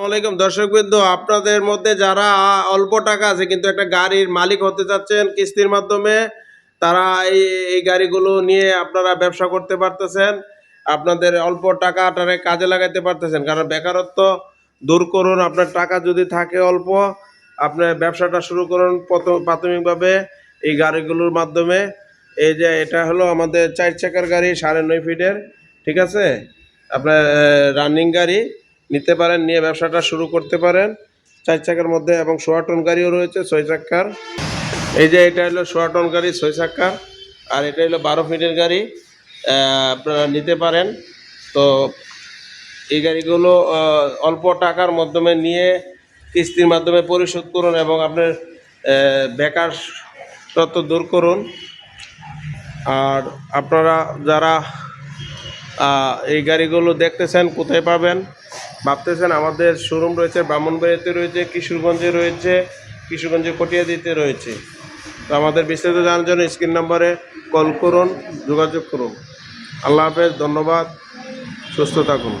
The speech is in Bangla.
আসসালামাইকুম দর্শকবৃন্দ আপনাদের মধ্যে যারা অল্প টাকা আছে কিন্তু একটা গাড়ির মালিক হতে চাচ্ছেন কিস্তির মাধ্যমে, তারা এই এই গাড়িগুলো নিয়ে আপনারা ব্যবসা করতে পারতেছেন, আপনাদের অল্প টাকাটারে কাজে লাগাইতে পারতেছেন। কারণ বেকারত্ব দূর করুন, আপনার টাকা যদি থাকে অল্প আপনার ব্যবসাটা শুরু করুন প্রথম, প্রাথমিকভাবে এই গাড়িগুলোর মাধ্যমে। এই যে এটা হলো আমাদের চার চাকার গাড়ি, সাড়ে নয় ফিটের, ঠিক আছে? আপনার রানিং গাড়ি। নিতে পারেন, নিয়ে ব্যবসাটা শুরু করতে পারেন। চার চাকার মধ্যে এবং সোয়া টন গাড়িও রয়েছে, ছয় চাক্কার এই যে এটা হলো সোয়া টন গাড়ি, ছয় চাক্কার আর এটা হলো বারো ফিটের গাড়ি আপনারা নিতে পারেন। তো এই গাড়িগুলো অল্প টাকার মাধ্যমে নিয়ে কিস্তির মাধ্যমে পরিশোধ করুন এবং আপনার বেকার তত্ত্ব দূর করুন। আর আপনারা যারা এই গাড়িগুলো দেখতেছেন, কোথায় পাবেন? ভাবতেছেন আমাদের শোরুম রয়েছে ব্রাহ্মণবাড়িতে রয়েছে, কিশোরগঞ্জে রয়েছে, কিশোরগঞ্জে কটিয়াদিতে রয়েছে। তো আমাদের বিস্তারিত জানার জন্য স্ক্রিন নম্বরে কল করুন, যোগাযোগ করুন। আল্লাহ হাফেজ, ধন্যবাদ। সুস্থ থাকুন।